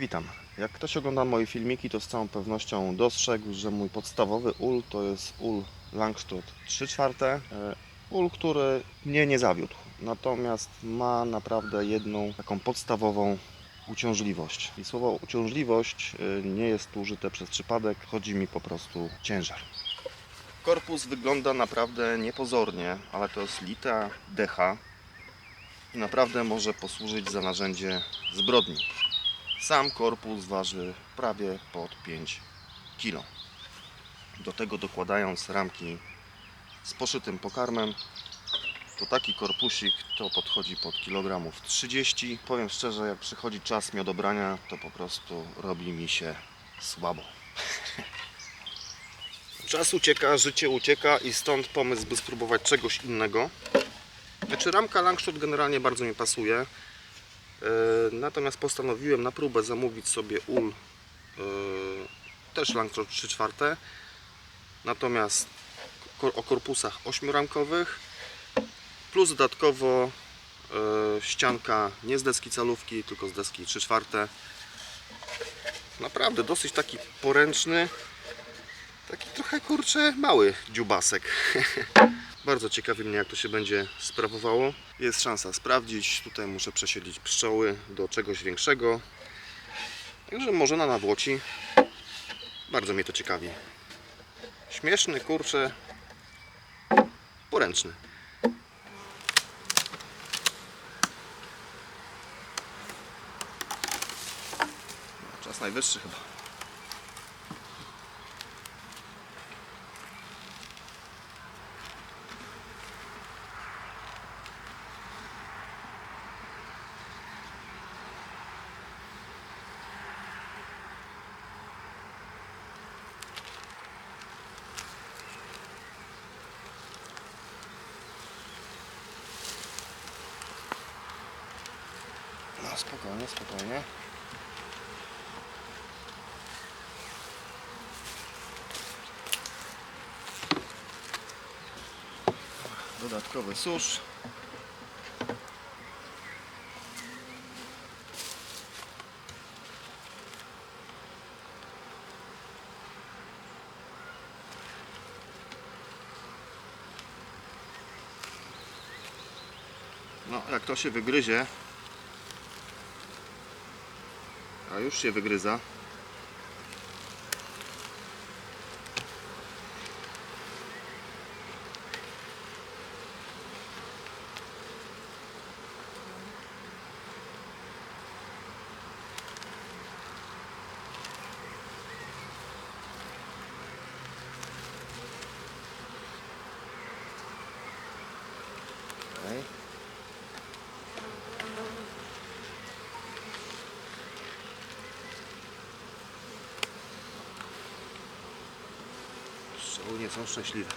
Witam. Jak ktoś ogląda moje filmiki, to z całą pewnością dostrzegł, że mój podstawowy ul to jest ul Langstrut 3 czwarte. E, Ul, który mnie nie zawiódł. Natomiast ma naprawdę jedną taką podstawową uciążliwość. I słowo uciążliwość e, nie jest tu użyte przez przypadek, chodzi mi po prostu ciężar. Korpus wygląda naprawdę niepozornie, ale to jest lita DH i naprawdę może posłużyć za narzędzie zbrodni. Sam korpus waży prawie pod 5 kg. Do tego dokładając ramki z poszytym pokarmem, to taki korpusik to podchodzi pod kilogramów 30. Powiem szczerze, jak przychodzi czas miodobrania, to po prostu robi mi się słabo. Czas ucieka, życie ucieka i stąd pomysł, by spróbować czegoś innego. Znaczy ramka Langshot generalnie bardzo mi pasuje. E, Natomiast postanowiłem na próbę zamówić sobie ul e, też Langshot 3 czwarte. Natomiast o korpusach 8-ramkowych plus dodatkowo e, ścianka nie z deski calówki, tylko z deski 3 czwarte. Naprawdę dosyć taki poręczny, taki trochę kurczę mały dziubasek. Bardzo ciekawi mnie jak to się będzie sprawowało. Jest szansa sprawdzić. Tutaj muszę przesiedlić pszczoły do czegoś większego. Także może na nawłoci. Bardzo mnie to ciekawi. Śmieszny, kurczę. Poręczny. Czas najwyższy chyba. No spokojnie, spokojnie. Dodatkowy susz. No, jak to się wygryzie, a już się wygryza. Okej. Pszczoły nie są szczęśliwe.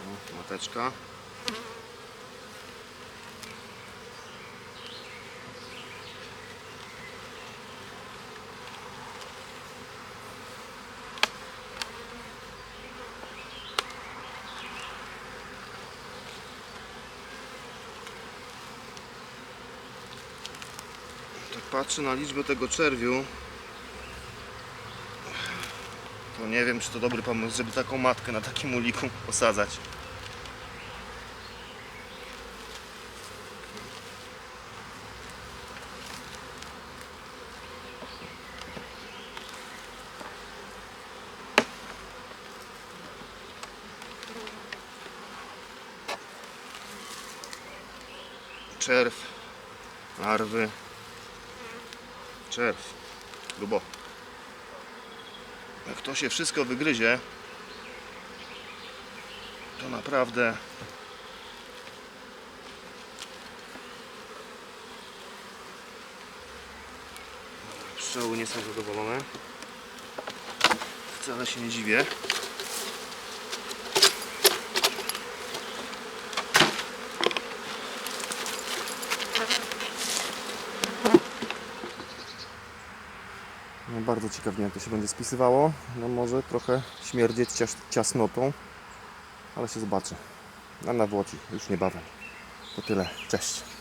O, mateczka. Patrzę na liczbę tego czerwiu. To nie wiem, czy to dobry pomysł, żeby taką matkę na takim uliku osadzać. Czerw, larwy, czerw, grubo. Jak to się wszystko wygryzie, to naprawdę pszczoły nie są zadowolone. Wcale się nie dziwię. Bardzo ciekawie jak to się będzie spisywało. No może trochę śmierdzieć cias ciasnotą, ale się zobaczy. Na nawłoci już niebawem. To tyle. Cześć.